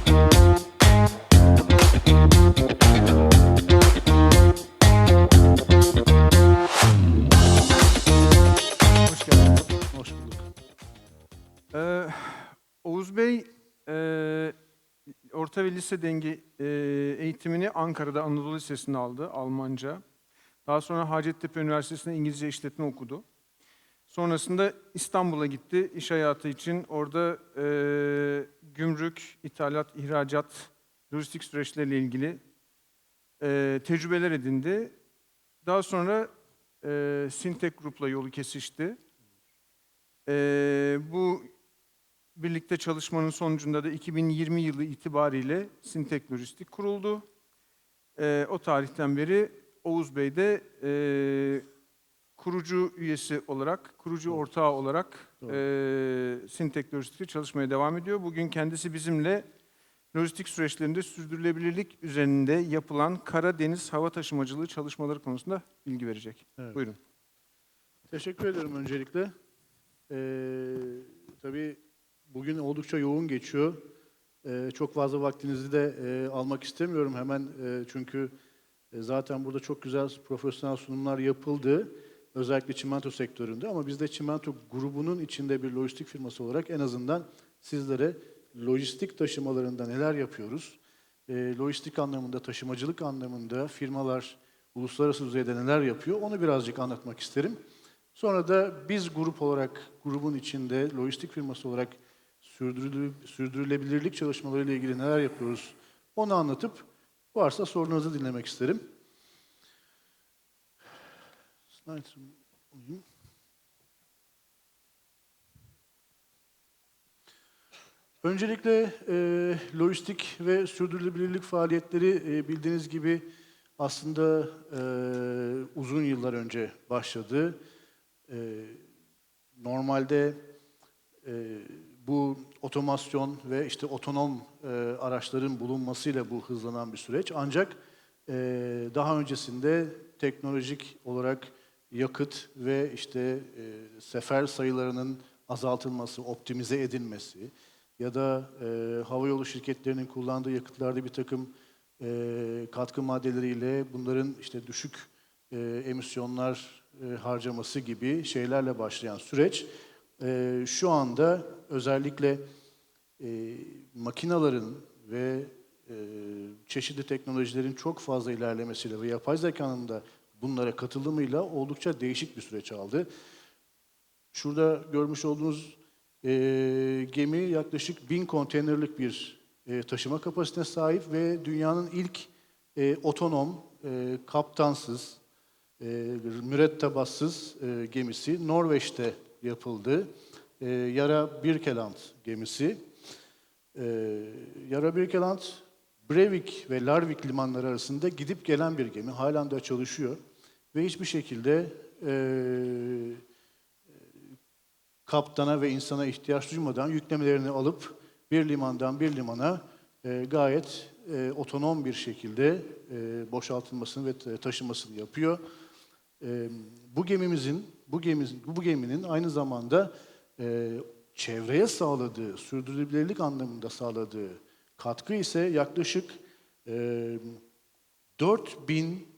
Hoş geldin. Hoş bulduk. Ee, Oğuz Bey, e, orta ve lise dengi e, eğitimini Ankara'da Anadolu Lisesi'nde aldı, Almanca. Daha sonra Hacettepe Üniversitesi'nde İngilizce işletme okudu. Sonrasında İstanbul'a gitti iş hayatı için. Orada e, gümrük, ithalat, ihracat, lojistik süreçleriyle ilgili e, tecrübeler edindi. Daha sonra e, Sintek Grup'la yolu kesişti. Ee, bu birlikte çalışmanın sonucunda da 2020 yılı itibariyle Sintek Lojistik kuruldu. Ee, o tarihten beri Oğuz Bey de e, kurucu üyesi olarak, kurucu ortağı olarak e, Sintek Lojistik'te çalışmaya devam ediyor. Bugün kendisi bizimle lojistik süreçlerinde sürdürülebilirlik üzerinde yapılan kara deniz hava taşımacılığı çalışmaları konusunda bilgi verecek. Evet. Buyurun. Teşekkür ederim öncelikle. Ee, tabii bugün oldukça yoğun geçiyor. Ee, çok fazla vaktinizi de e, almak istemiyorum hemen e, çünkü e, zaten burada çok güzel profesyonel sunumlar yapıldı. Özellikle çimento sektöründe ama biz de çimento grubunun içinde bir lojistik firması olarak en azından sizlere lojistik taşımalarında neler yapıyoruz, e, lojistik anlamında, taşımacılık anlamında firmalar uluslararası düzeyde neler yapıyor onu birazcık anlatmak isterim. Sonra da biz grup olarak, grubun içinde lojistik firması olarak sürdürülebilirlik çalışmalarıyla ilgili neler yapıyoruz onu anlatıp varsa sorularınızı dinlemek isterim. Öncelikle e, lojistik ve sürdürülebilirlik faaliyetleri e, bildiğiniz gibi aslında e, uzun yıllar önce başladı. E, normalde e, bu otomasyon ve işte otonom e, araçların bulunmasıyla bu hızlanan bir süreç. Ancak e, daha öncesinde teknolojik olarak yakıt ve işte e, sefer sayılarının azaltılması, optimize edilmesi ya da e, havayolu şirketlerinin kullandığı yakıtlarda bir takım e, katkı maddeleriyle bunların işte düşük e, emisyonlar e, harcaması gibi şeylerle başlayan süreç e, şu anda özellikle e, makinaların ve e, çeşitli teknolojilerin çok fazla ilerlemesiyle ve yapay zekanın da bunlara katılımıyla oldukça değişik bir süreç aldı. Şurada görmüş olduğunuz e, gemi yaklaşık bin konteynerlik bir e, taşıma kapasitesine sahip ve dünyanın ilk e, otonom, e, kaptansız, e, mürettebatsız e, gemisi Norveç'te yapıldı. E, Yara Birkeland gemisi. E, Yara Birkeland, Brevik ve Larvik limanları arasında gidip gelen bir gemi. Halen de çalışıyor. Ve hiçbir şekilde e, kaptana ve insana ihtiyaç duymadan yüklemelerini alıp bir limandan bir limana e, gayet e, otonom bir şekilde e, boşaltılmasını ve ta- taşımasını yapıyor. E, bu gemimizin, bu gemimizin, bu geminin aynı zamanda e, çevreye sağladığı, sürdürülebilirlik anlamında sağladığı katkı ise yaklaşık e, 4000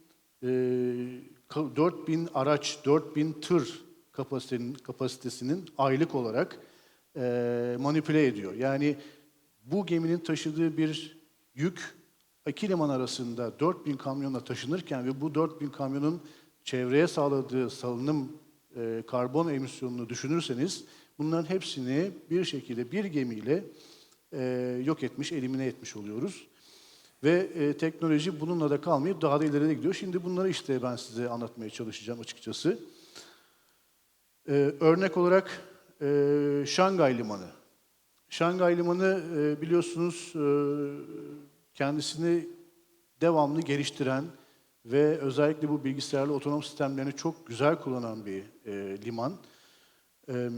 e, 4000 araç, 4000 tır kapasitenin, kapasitesinin aylık olarak e, manipüle ediyor. Yani bu geminin taşıdığı bir yük iki liman arasında 4000 kamyonla taşınırken ve bu 4000 kamyonun çevreye sağladığı salınım e, karbon emisyonunu düşünürseniz bunların hepsini bir şekilde bir gemiyle e, yok etmiş, elimine etmiş oluyoruz. Ve e, teknoloji bununla da kalmayıp daha da ileriye gidiyor. Şimdi bunları işte ben size anlatmaya çalışacağım açıkçası. E, örnek olarak e, Şangay Limanı. Şangay Limanı e, biliyorsunuz e, kendisini devamlı geliştiren ve özellikle bu bilgisayarlı otonom sistemlerini çok güzel kullanan bir e, liman. E,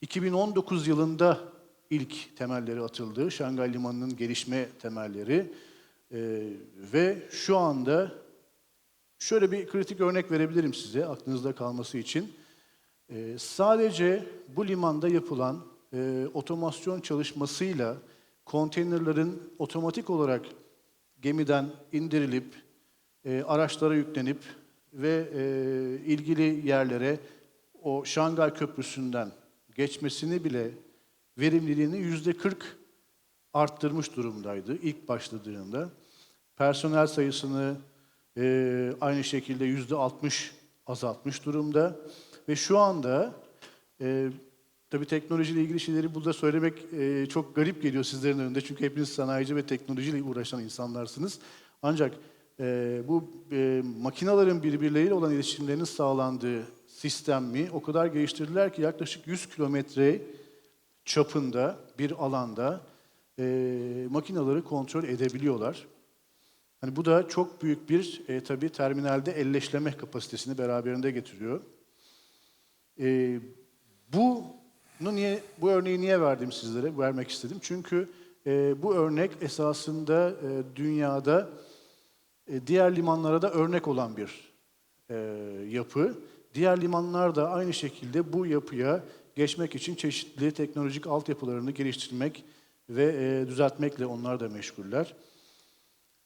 2019 yılında ilk temelleri atıldı. Şangay Limanı'nın gelişme temelleri. E, ve şu anda şöyle bir kritik örnek verebilirim size aklınızda kalması için. E, sadece bu limanda yapılan e, otomasyon çalışmasıyla konteynerlerin otomatik olarak gemiden indirilip e, araçlara yüklenip ve e, ilgili yerlere o Şangay Köprüsü'nden geçmesini bile verimliliğini yüzde 40 arttırmış durumdaydı ilk başladığında. Personel sayısını e, aynı şekilde yüzde 60 azaltmış durumda ve şu anda e, tabii teknolojiyle ilgili şeyleri burada söylemek e, çok garip geliyor sizlerin önünde çünkü hepiniz sanayici ve teknolojiyle uğraşan insanlarsınız. Ancak e, bu e, makinaların birbirleriyle olan iletişimlerinin sağlandığı sistemi o kadar geliştirdiler ki yaklaşık 100 kilometre çapında bir alanda e, makinaları kontrol edebiliyorlar. Hani bu da çok büyük bir e, tabii terminalde elleşleme kapasitesini beraberinde getiriyor. E, bunu niye bu örneği niye verdim sizlere? Vermek istedim. Çünkü e, bu örnek esasında e, dünyada e, diğer limanlara da örnek olan bir e, yapı. Diğer limanlar da aynı şekilde bu yapıya geçmek için çeşitli teknolojik altyapılarını geliştirmek ve e, düzeltmekle onlar da meşguller.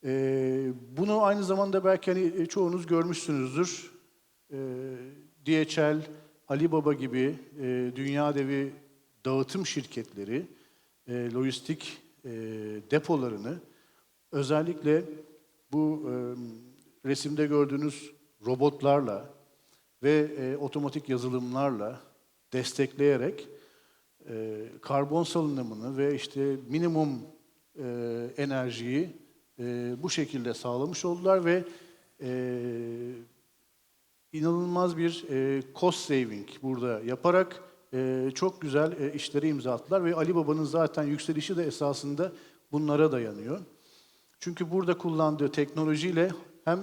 E, bunu aynı zamanda belki hani e, çoğunuz görmüşsünüzdür. E, DHL, Alibaba gibi e, dünya devi dağıtım şirketleri e, lojistik e, depolarını özellikle bu e, resimde gördüğünüz robotlarla ve e, otomatik yazılımlarla destekleyerek e, karbon salınımını ve işte minimum e, enerjiyi e, bu şekilde sağlamış oldular ve e, inanılmaz bir e, cost saving burada yaparak e, çok güzel e, işleri imza attılar ve Ali Baba'nın zaten yükselişi de esasında bunlara dayanıyor. Çünkü burada kullandığı teknolojiyle hem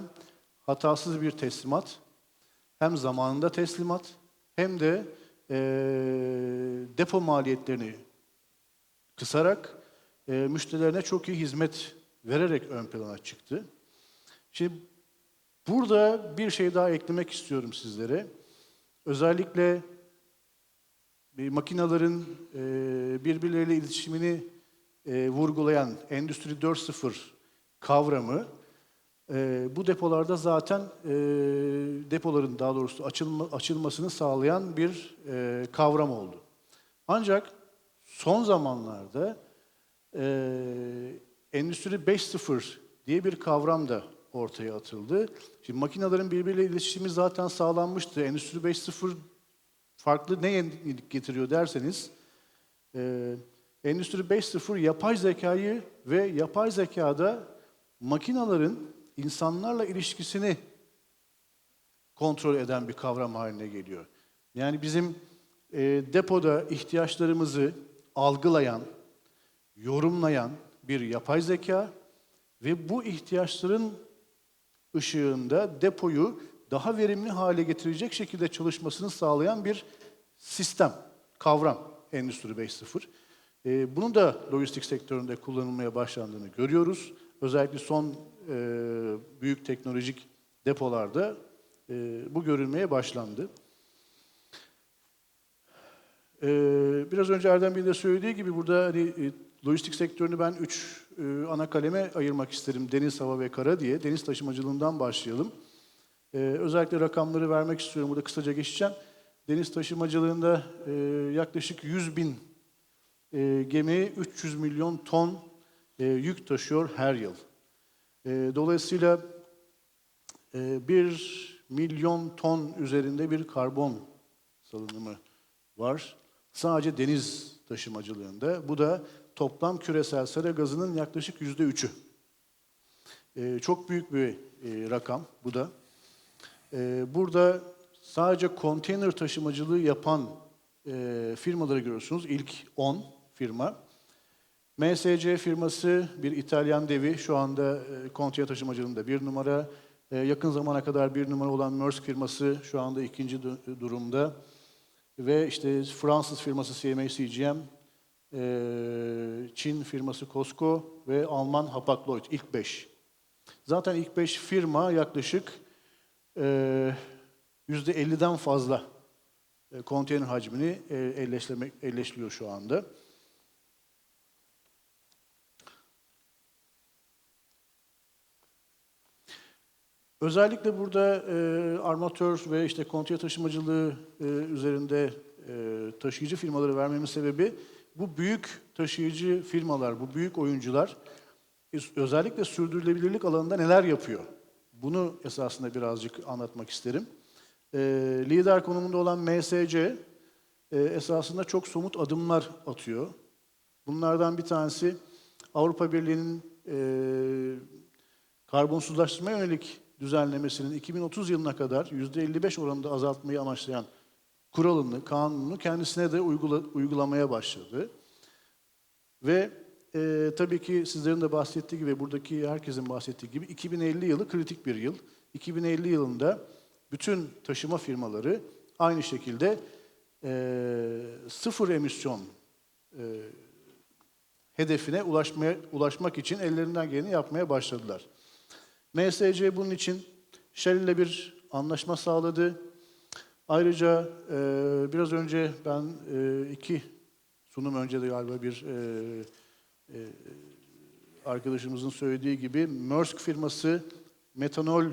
hatasız bir teslimat, hem zamanında teslimat, hem de e, depo maliyetlerini kısarak e, müşterilerine çok iyi hizmet vererek ön plana çıktı. Şimdi burada bir şey daha eklemek istiyorum sizlere. Özellikle e, makinaların e, birbirleriyle iletişimini e, vurgulayan Endüstri 4.0 kavramı e, bu depolarda zaten e, depoların daha doğrusu açılma, açılmasını sağlayan bir e, kavram oldu. Ancak son zamanlarda e, Endüstri 5.0 diye bir kavram da ortaya atıldı. Şimdi makinelerin birbiriyle iletişimi zaten sağlanmıştı. Endüstri 5.0 farklı ne yenilik getiriyor derseniz, e, Endüstri 5.0 yapay zekayı ve yapay zekada makinaların insanlarla ilişkisini kontrol eden bir kavram haline geliyor. Yani bizim e, depoda ihtiyaçlarımızı algılayan, yorumlayan bir yapay zeka ve bu ihtiyaçların ışığında depoyu daha verimli hale getirecek şekilde çalışmasını sağlayan bir sistem, kavram Endüstri 5.0. Ee, bunun da lojistik sektöründe kullanılmaya başlandığını görüyoruz. Özellikle son e, büyük teknolojik depolarda e, bu görülmeye başlandı. Ee, biraz önce Erdem Bey de söylediği gibi burada hani, e, lojistik sektörünü ben üç e, ana kaleme ayırmak isterim. Deniz, hava ve kara diye. Deniz taşımacılığından başlayalım. Ee, özellikle rakamları vermek istiyorum. Burada kısaca geçeceğim. Deniz taşımacılığında e, yaklaşık 100 bin e, gemi 300 milyon ton e, yük taşıyor her yıl. E, dolayısıyla e, 1 milyon ton üzerinde bir karbon salınımı var. Sadece deniz taşımacılığında. Bu da toplam küresel sera gazının yaklaşık yüzde üçü. E, çok büyük bir e, rakam bu da. E, burada sadece konteyner taşımacılığı yapan e, firmaları görüyorsunuz. İlk 10 firma. MSC firması bir İtalyan devi. Şu anda e, konteyner taşımacılığında bir numara. E, yakın zamana kadar bir numara olan Maersk firması şu anda ikinci du- durumda. Ve işte Fransız firması CMA e, Çin firması Costco ve Alman Hapag-Lloyd ilk beş. Zaten ilk beş firma yaklaşık e, yüzde 50'den fazla konteyner hacmini e, elleşliyor şu anda. Özellikle burada e, armatör ve işte kontiye taşımacılığı e, üzerinde e, taşıyıcı firmaları vermemin sebebi bu büyük taşıyıcı firmalar, bu büyük oyuncular e, özellikle sürdürülebilirlik alanında neler yapıyor? Bunu esasında birazcık anlatmak isterim. E, lider konumunda olan MSC e, esasında çok somut adımlar atıyor. Bunlardan bir tanesi Avrupa Birliği'nin e, karbonsuzlaştırmaya yönelik düzenlemesinin 2030 yılına kadar %55 oranında azaltmayı amaçlayan kuralını, kanununu kendisine de uygula- uygulamaya başladı. Ve e, tabii ki sizlerin de bahsettiği gibi, buradaki herkesin bahsettiği gibi 2050 yılı kritik bir yıl. 2050 yılında bütün taşıma firmaları aynı şekilde e, sıfır emisyon e, hedefine ulaşmaya ulaşmak için ellerinden geleni yapmaya başladılar. MSC bunun için Shell ile bir anlaşma sağladı. Ayrıca e, biraz önce ben e, iki sunum önce de galiba bir e, e, arkadaşımızın söylediği gibi Maersk firması metanol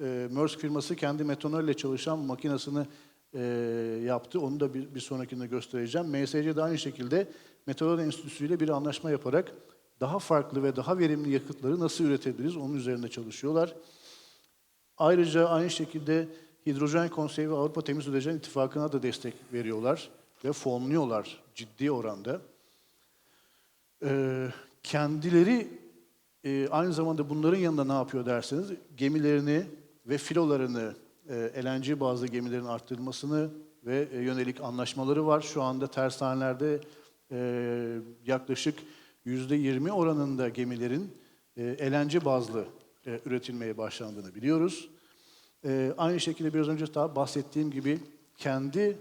e, Maersk firması kendi metanolle çalışan makinesini e, yaptı. Onu da bir, bir sonrakinde göstereceğim. MSC de aynı şekilde Meteoroloji Enstitüsü ile bir anlaşma yaparak daha farklı ve daha verimli yakıtları nasıl üretebiliriz onun üzerinde çalışıyorlar. Ayrıca aynı şekilde Hidrojen Konseyi ve Avrupa Temiz Hidrojen İttifakı'na da destek veriyorlar ve fonluyorlar ciddi oranda. Ee, kendileri e, aynı zamanda bunların yanında ne yapıyor derseniz gemilerini ve filolarını e, LNG bazlı gemilerin arttırılmasını ve e, yönelik anlaşmaları var. Şu anda tersanelerde e, yaklaşık %20 oranında gemilerin e, LNG bazlı e, üretilmeye başlandığını biliyoruz. E, aynı şekilde biraz önce daha bahsettiğim gibi kendi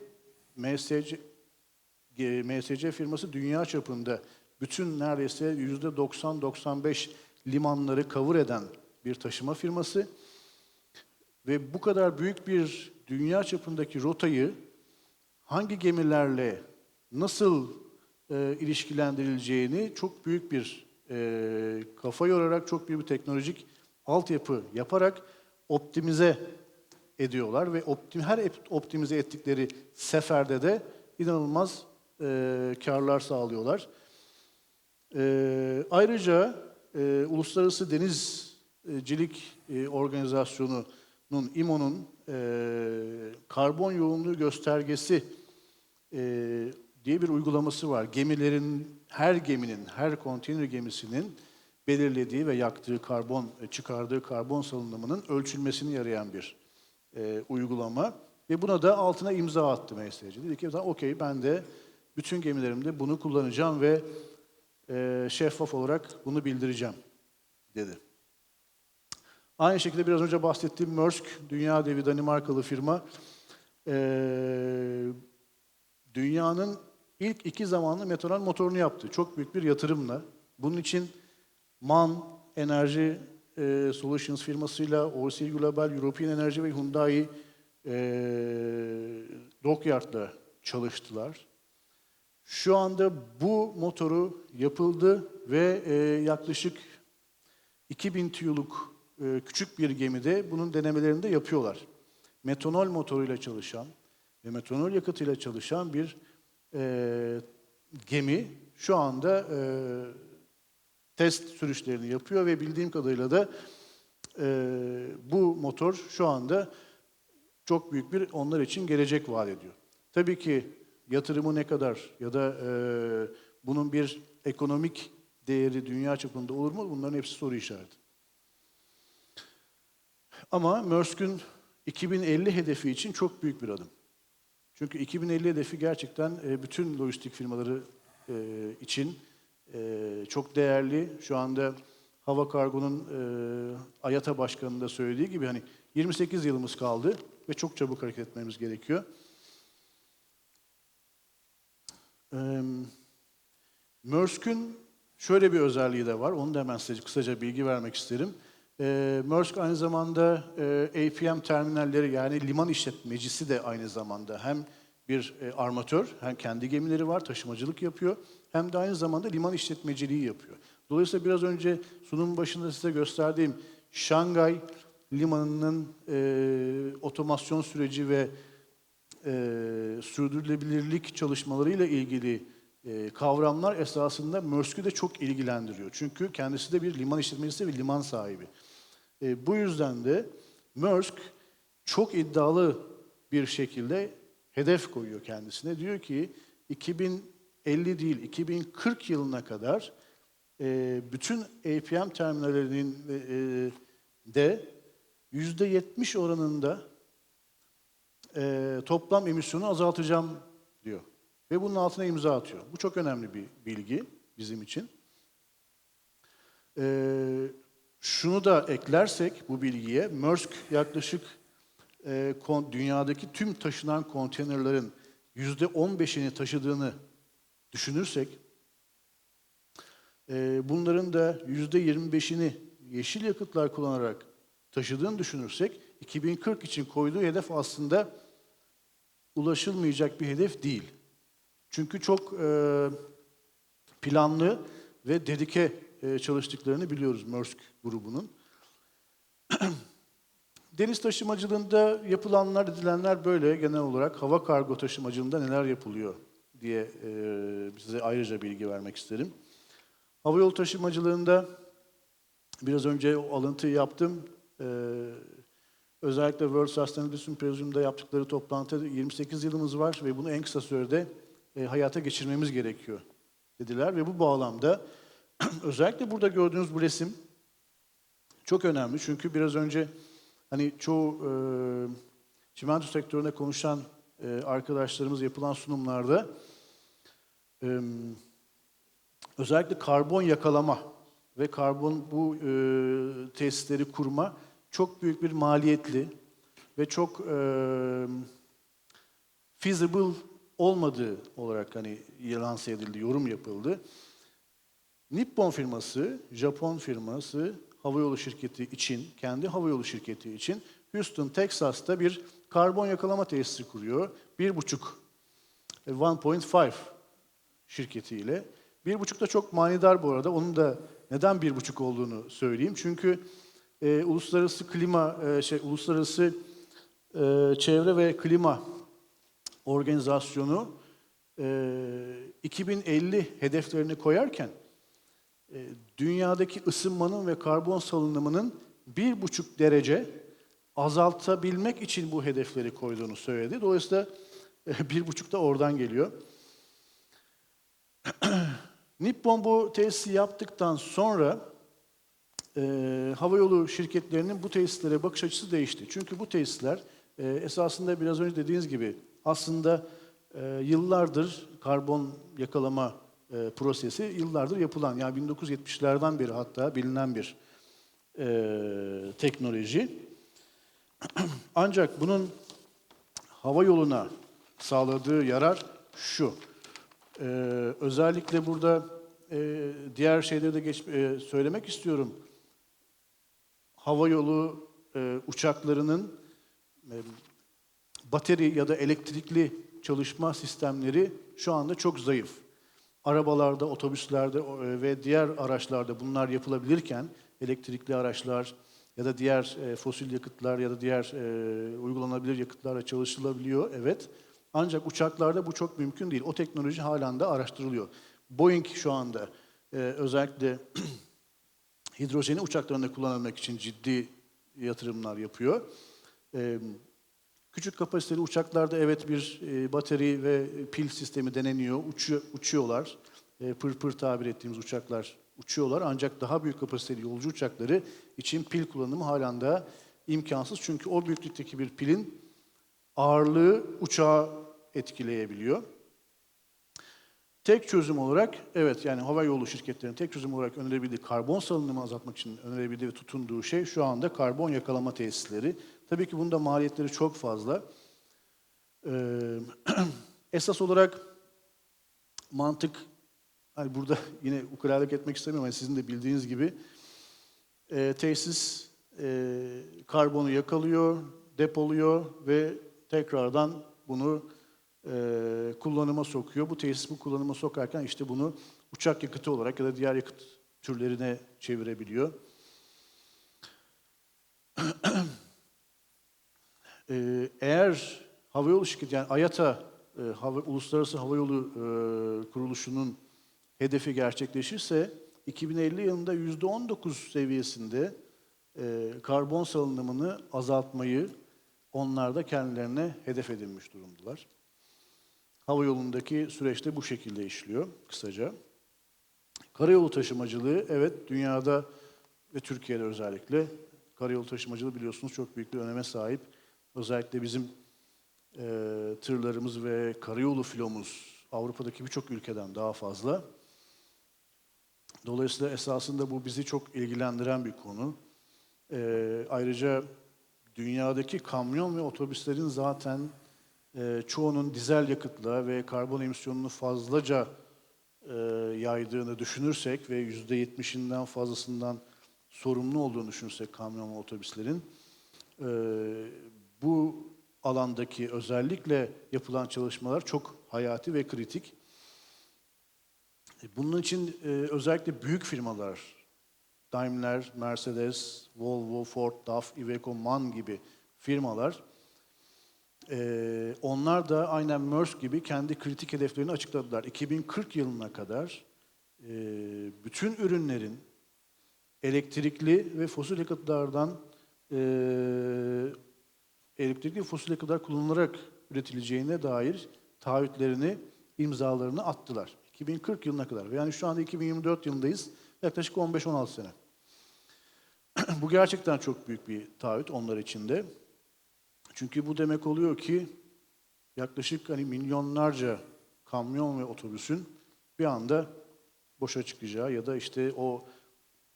MSC, e, MSC firması dünya çapında bütün neredeyse %90-95 limanları cover eden bir taşıma firması. Ve bu kadar büyük bir dünya çapındaki rotayı hangi gemilerle nasıl e, ilişkilendirileceğini çok büyük bir e, kafa yorarak, çok büyük bir teknolojik altyapı yaparak optimize ediyorlar ve optim, her optimize ettikleri seferde de inanılmaz e, karlar sağlıyorlar. E, ayrıca e, Uluslararası Denizcilik e, Organizasyonu'nun IMO'nun e, karbon yoğunluğu göstergesi e, diye bir uygulaması var. Gemilerin, her geminin, her konteyner gemisinin belirlediği ve yaktığı karbon, e, çıkardığı karbon salınımının ölçülmesini yarayan bir e, uygulama. Ve buna da altına imza attı MSC. Dedi ki "Tamam, okey ben de bütün gemilerimde bunu kullanacağım ve e, şeffaf olarak bunu bildireceğim dedi. Aynı şekilde biraz önce bahsettiğim Maersk, dünya devi Danimarkalı firma. E, dünyanın ilk iki zamanlı metanol motorunu yaptı. Çok büyük bir yatırımla. Bunun için MAN Enerji e, Solutions firmasıyla OC Global, European Energy ve Hyundai e, Dockyard'la çalıştılar. Şu anda bu motoru yapıldı ve e, yaklaşık 2000 TEU'luk e, küçük bir gemide bunun denemelerini de yapıyorlar. Metanol motoruyla çalışan ve metanol yakıtıyla çalışan bir e, gemi şu anda e, test sürüşlerini yapıyor ve bildiğim kadarıyla da e, bu motor şu anda çok büyük bir onlar için gelecek vaat ediyor. Tabii ki yatırımı ne kadar ya da e, bunun bir ekonomik değeri dünya çapında olur mu? Bunların hepsi soru işareti. Ama Maersk'ün 2050 hedefi için çok büyük bir adım. Çünkü 2050 hedefi gerçekten e, bütün lojistik firmaları e, için e, çok değerli. Şu anda Hava Kargo'nun AYATA Başkanı'nın da söylediği gibi hani 28 yılımız kaldı ve çok çabuk hareket etmemiz gerekiyor. Maersk'ün şöyle bir özelliği de var. Onu da hemen size kısaca bilgi vermek isterim. E, Maersk aynı zamanda e, APM terminalleri yani liman işletmecisi de aynı zamanda hem bir e, armatör, hem kendi gemileri var, taşımacılık yapıyor, hem de aynı zamanda liman işletmeciliği yapıyor. Dolayısıyla biraz önce sunumun başında size gösterdiğim Şangay limanının e, otomasyon süreci ve e, sürdürülebilirlik çalışmalarıyla ilgili e, kavramlar esasında Mörsk'ü de çok ilgilendiriyor. Çünkü kendisi de bir liman işletmecisi ve liman sahibi. E, bu yüzden de Maersk çok iddialı bir şekilde hedef koyuyor kendisine. Diyor ki 2050 değil 2040 yılına kadar e, bütün APM terminallerinin de %70 oranında toplam emisyonu azaltacağım. Ve bunun altına imza atıyor. Bu çok önemli bir bilgi bizim için. E, şunu da eklersek bu bilgiye, Maersk yaklaşık e, kon- dünyadaki tüm taşınan konteynerlerin yüzde 15'ini taşıdığını düşünürsek, e, bunların da yüzde 25'ini yeşil yakıtlar kullanarak taşıdığını düşünürsek, 2040 için koyduğu hedef aslında ulaşılmayacak bir hedef değil. Çünkü çok e, planlı ve dedike e, çalıştıklarını biliyoruz Maersk grubunun. Deniz taşımacılığında yapılanlar, edilenler böyle genel olarak. Hava kargo taşımacılığında neler yapılıyor diye e, size ayrıca bilgi vermek isterim. Hava yolu taşımacılığında biraz önce o alıntıyı yaptım. E, özellikle World Sustainability Symposium'da yaptıkları toplantıda 28 yılımız var ve bunu en kısa sürede e, hayata geçirmemiz gerekiyor dediler. Ve bu bağlamda özellikle burada gördüğünüz bu resim çok önemli. Çünkü biraz önce hani çoğu e, çimento sektöründe konuşan e, arkadaşlarımız yapılan sunumlarda e, özellikle karbon yakalama ve karbon bu e, tesisleri kurma çok büyük bir maliyetli ve çok e, feasible olmadığı olarak hani lanse edildi, yorum yapıldı. Nippon firması, Japon firması havayolu şirketi için, kendi havayolu şirketi için Houston, Texas'ta bir karbon yakalama tesisi kuruyor. Bir buçuk, e, 1.5 şirketiyle. Bir buçuk da çok manidar bu arada. Onun da neden bir buçuk olduğunu söyleyeyim. Çünkü e, uluslararası klima, e, şey, uluslararası e, çevre ve klima organizasyonu e, 2050 hedeflerini koyarken e, dünyadaki ısınmanın ve karbon salınımının bir buçuk derece azaltabilmek için bu hedefleri koyduğunu söyledi. Dolayısıyla e, bir buçuk da oradan geliyor. Nippon bu tesisi yaptıktan sonra e, havayolu şirketlerinin bu tesislere bakış açısı değişti. Çünkü bu tesisler e, esasında biraz önce dediğiniz gibi aslında e, yıllardır karbon yakalama e, prosesi yıllardır yapılan yani 1970'lerden beri hatta bilinen bir e, teknoloji. Ancak bunun hava yoluna sağladığı yarar şu. E, özellikle burada e, diğer şeyleri de geç, e, söylemek istiyorum. Hava yolu e, uçaklarının e, bateri ya da elektrikli çalışma sistemleri şu anda çok zayıf. Arabalarda, otobüslerde e, ve diğer araçlarda bunlar yapılabilirken elektrikli araçlar ya da diğer e, fosil yakıtlar ya da diğer e, uygulanabilir yakıtlarla çalışılabiliyor evet. Ancak uçaklarda bu çok mümkün değil. O teknoloji halen de araştırılıyor. Boeing şu anda özellikle hidrojeni uçaklarında kullanılmak için ciddi yatırımlar yapıyor. Küçük kapasiteli uçaklarda evet bir e, bateri ve pil sistemi deneniyor, uçuyor, uçuyorlar. E, pır pır tabir ettiğimiz uçaklar uçuyorlar. Ancak daha büyük kapasiteli yolcu uçakları için pil kullanımı halen de imkansız. Çünkü o büyüklükteki bir pilin ağırlığı uçağı etkileyebiliyor. Tek çözüm olarak, evet yani hava yolu şirketlerinin tek çözüm olarak önerebildiği karbon salınımı azaltmak için önerebildiği ve tutunduğu şey şu anda karbon yakalama tesisleri. Tabii ki bunda maliyetleri çok fazla. Ee, esas olarak mantık, hani burada yine ukalalık etmek istemiyorum ama sizin de bildiğiniz gibi e, tesis e, karbonu yakalıyor, depoluyor ve tekrardan bunu e, kullanıma sokuyor. Bu tesis bu kullanıma sokarken işte bunu uçak yakıtı olarak ya da diğer yakıt türlerine çevirebiliyor. Ee, eğer havayolu şirketi yani AYATA e, hava, Uluslararası Havayolu e, Kuruluşu'nun hedefi gerçekleşirse 2050 yılında %19 seviyesinde e, karbon salınımını azaltmayı onlar da kendilerine hedef edinmiş durumdalar. Hava yolundaki süreçte bu şekilde işliyor kısaca. Karayolu taşımacılığı evet dünyada ve Türkiye'de özellikle karayolu taşımacılığı biliyorsunuz çok büyük bir öneme sahip. Özellikle bizim e, tırlarımız ve karayolu filomuz Avrupa'daki birçok ülkeden daha fazla. Dolayısıyla esasında bu bizi çok ilgilendiren bir konu. E, ayrıca dünyadaki kamyon ve otobüslerin zaten e, çoğunun dizel yakıtla ve karbon emisyonunu fazlaca e, yaydığını düşünürsek ve yüzde yetmişinden fazlasından sorumlu olduğunu düşünürsek kamyon ve otobüslerin e, bu alandaki özellikle yapılan çalışmalar çok hayati ve kritik. Bunun için e, özellikle büyük firmalar, Daimler, Mercedes, Volvo, Ford, DAF, Iveco, MAN gibi firmalar, e, onlar da aynen Maersk gibi kendi kritik hedeflerini açıkladılar. 2040 yılına kadar e, bütün ürünlerin elektrikli ve fosil yakıtlardan elektrikli fosil yakıtlar kullanılarak üretileceğine dair taahhütlerini, imzalarını attılar. 2040 yılına kadar. Yani şu anda 2024 yılındayız. Yaklaşık 15-16 sene. bu gerçekten çok büyük bir taahhüt onlar için de. Çünkü bu demek oluyor ki yaklaşık hani milyonlarca kamyon ve otobüsün bir anda boşa çıkacağı ya da işte o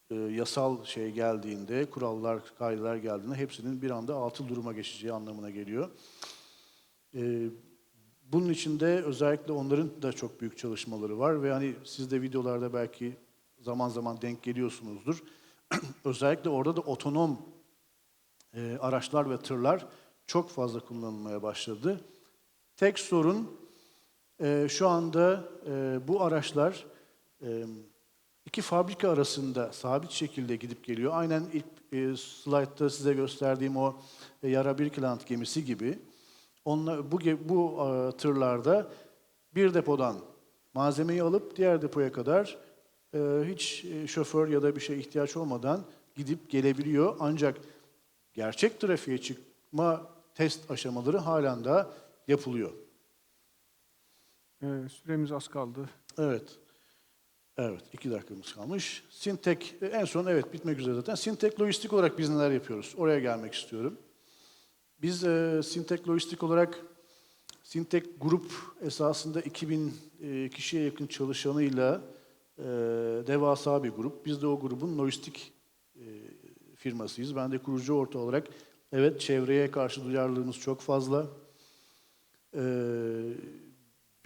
e, yasal şey geldiğinde, kurallar, kaideler geldiğinde hepsinin bir anda atıl duruma geçeceği anlamına geliyor. E, bunun içinde özellikle onların da çok büyük çalışmaları var ve hani siz de videolarda belki zaman zaman denk geliyorsunuzdur. özellikle orada da otonom e, araçlar ve tırlar çok fazla kullanılmaya başladı. Tek sorun şu anda bu araçlar iki fabrika arasında sabit şekilde gidip geliyor. Aynen ilk e, slaytta size gösterdiğim o e, Yara Birkeland gemisi gibi. Onla, bu bu e, tırlarda bir depodan malzemeyi alıp diğer depoya kadar e, hiç e, şoför ya da bir şey ihtiyaç olmadan gidip gelebiliyor. Ancak gerçek trafiğe çıkma test aşamaları halen daha yapılıyor. Ee, süremiz az kaldı. Evet. Evet, iki dakikamız kalmış. Sintek, e, en son evet bitmek üzere zaten. Sintek lojistik olarak biz neler yapıyoruz? Oraya gelmek istiyorum. Biz e, Sintek lojistik olarak Sintek grup esasında 2000 e, kişiye yakın çalışanıyla e, devasa bir grup. Biz de o grubun lojistik e, firmasıyız. Ben de kurucu orta olarak evet çevreye karşı duyarlılığımız çok fazla. E,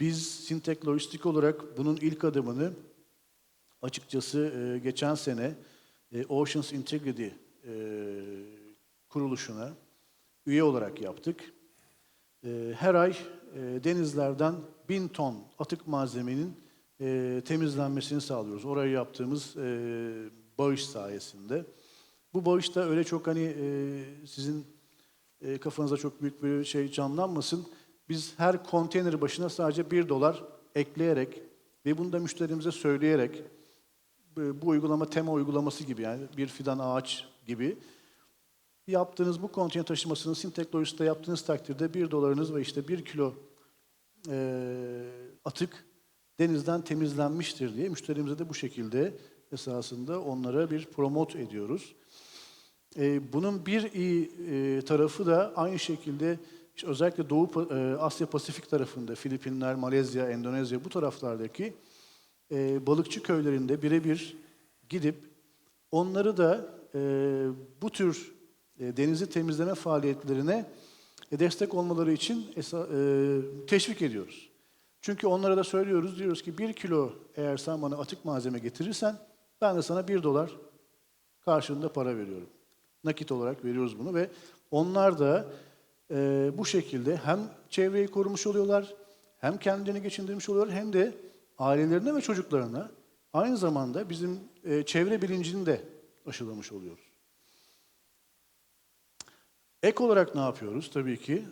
biz Sintek lojistik olarak bunun ilk adımını açıkçası e, geçen sene e, Oceans Integrity e, kuruluşuna üye olarak yaptık. E, her ay e, denizlerden bin ton atık malzemenin e, temizlenmesini sağlıyoruz. Oraya yaptığımız e, bağış sayesinde. Bu bağış da öyle çok hani e, sizin e, kafanıza çok büyük bir şey canlanmasın. Biz her konteyner başına sadece bir dolar ekleyerek ve bunu da müşterimize söyleyerek bu bu uygulama tema uygulaması gibi yani bir fidan ağaç gibi yaptığınız bu konteyner taşımasını Sintek Lojistik'te yaptığınız takdirde bir dolarınız ve işte bir kilo e, atık denizden temizlenmiştir diye müşterimize de bu şekilde esasında onlara bir promot ediyoruz. E, bunun bir iyi e, tarafı da aynı şekilde işte özellikle Doğu e, Asya Pasifik tarafında Filipinler, Malezya, Endonezya bu taraflardaki e, balıkçı köylerinde birebir gidip onları da e, bu tür e, denizi temizleme faaliyetlerine e, destek olmaları için esa- e, teşvik ediyoruz. Çünkü onlara da söylüyoruz, diyoruz ki bir kilo eğer sen bana atık malzeme getirirsen ben de sana bir dolar karşılığında para veriyorum. Nakit olarak veriyoruz bunu ve onlar da e, bu şekilde hem çevreyi korumuş oluyorlar, hem kendilerini geçindirmiş oluyorlar, hem de ailelerine ve çocuklarına aynı zamanda bizim e, çevre bilincini de aşılamış oluyoruz. Ek olarak ne yapıyoruz? Tabii ki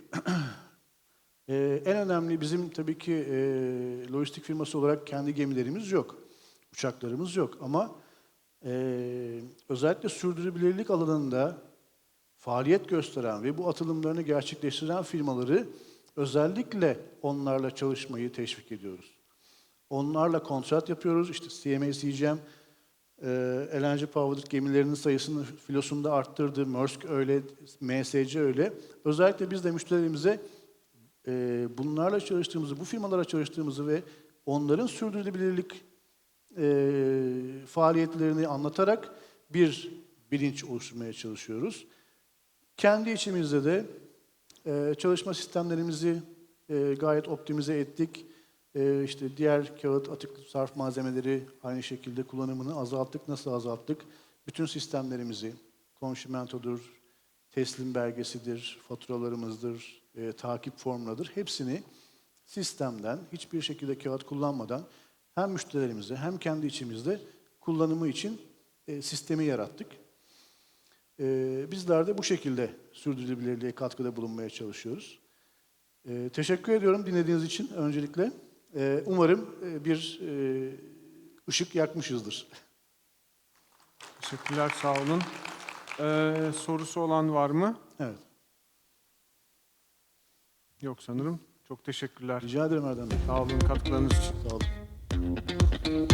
Ee, en önemli bizim tabii ki e, lojistik firması olarak kendi gemilerimiz yok. Uçaklarımız yok ama e, özellikle sürdürülebilirlik alanında faaliyet gösteren ve bu atılımlarını gerçekleştiren firmaları özellikle onlarla çalışmayı teşvik ediyoruz. Onlarla kontrat yapıyoruz. İşte CMA CGM e, LNG powered gemilerinin sayısını filosunda arttırdı. Maersk öyle, MSC öyle. Özellikle biz de müşterilerimize e, bunlarla çalıştığımızı, bu firmalara çalıştığımızı ve onların sürdürülebilirlik e, faaliyetlerini anlatarak bir bilinç oluşturmaya çalışıyoruz. Kendi içimizde de e, çalışma sistemlerimizi e, gayet optimize ettik. E, işte diğer kağıt, atık, sarf malzemeleri aynı şekilde kullanımını azalttık. Nasıl azalttık? Bütün sistemlerimizi, konşimentodur, teslim belgesidir, faturalarımızdır, e, takip formlarıdır. Hepsini sistemden hiçbir şekilde kağıt kullanmadan hem müşterilerimize hem kendi içimizde kullanımı için e, sistemi yarattık. E, bizler de bu şekilde sürdürülebilirliğe katkıda bulunmaya çalışıyoruz. E, teşekkür ediyorum dinlediğiniz için öncelikle. E, umarım bir e, ışık yakmışızdır. Teşekkürler, sağ olun. Ee, sorusu olan var mı? Evet. Yok sanırım. Çok teşekkürler. Rica ederim Erdem Bey. Sağ olun katkılarınız için. Sağ olun.